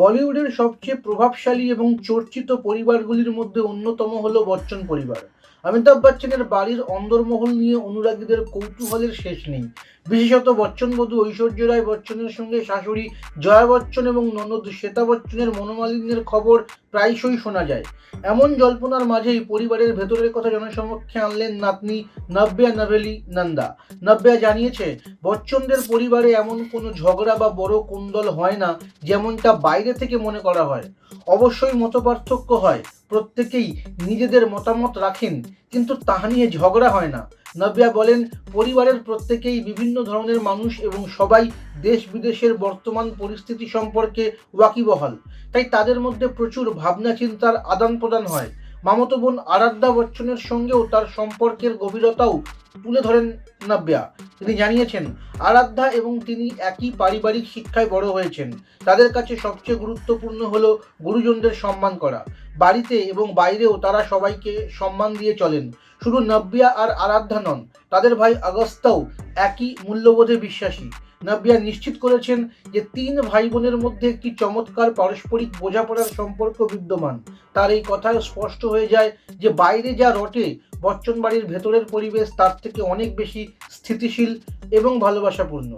বলিউডের সবচেয়ে প্রভাবশালী এবং চর্চিত পরিবারগুলির মধ্যে অন্যতম হল বচ্চন পরিবার। অমিতাভ বচ্চনের বাড়ির অন্দরমহল নিয়ে অনুরাগীদের কৌতূহলের শেষ নেই। বিশেষত বচ্চন বধূ ঐশ্বর্য রায় বচ্চনের সঙ্গে শাশুড়ি জয়া বচ্চন এবং ননদ শ্বেতা বচ্চনের মনোমালিন্যের খবর প্রায়শই শোনা যায়। এমন জল্পনার মাঝেই পরিবারের ভেতরের কথা জনসমক্ষে আনলেন নাতনি নব্যা নভেলি নন্দা। নব্যা জানিয়েছে, বচ্চনদের পরিবারে এমন কোনো ঝগড়া বা বড় কুন্দল হয় না, যেমনটা বাইরে থেকে মনে করা হয়। অবশ্যই মতপার্থক্য হয়, প্রত্যেকেই নিজেদের মতামত রাখেন, কিন্তু তাহা নিয়ে ঝগড়া হয় না। নব্যা বলেন, পরিবারের প্রত্যেকেই বিভিন্ন ধরনের মানুষ এবং সবাই দেশ বিদেশের বর্তমান পরিস্থিতি সম্পর্কে ওয়াকিবহাল। তাই তাদের মধ্যে প্রচুর ভাবনা চিন্তার আদান প্রদান হয়। মামতো বোন আরাধ্যা বচ্চনের সঙ্গেও তার সম্পর্কের গভীরতাও তুলে ধরেন নব্যা তিনি জানিয়েছেন, আরাধ্যা এবং তিনি একই পারিবারিক শিক্ষায় বড় হয়েছেন। তাদের কাছে সবচেয়ে গুরুত্বপূর্ণ হলো গুরুজনদের সম্মান করা। বাড়িতে এবং বাইরেও তারা সবাইকে সম্মান দিয়ে চলেন। শুধু নব্যা আর আরাধ্যা নন, তাদের ভাই আগস্তাও একই মূল্যবোধে বিশ্বাসী। নব্যা নিশ্চিত করেছেন যে তিন ভাই বোনের মধ্যে একটি চমৎকার পারস্পরিক বোঝাপড়ার সম্পর্ক বিদ্যমান। তার এই কথায় স্পষ্ট হয়ে যায় যে বাইরে যা রটে বচ্চন বাড়ির ভেতরের পরিবেশ তার থেকে অনেক বেশি স্থিতিশীল এবং ভালোবাসাপূর্ণ।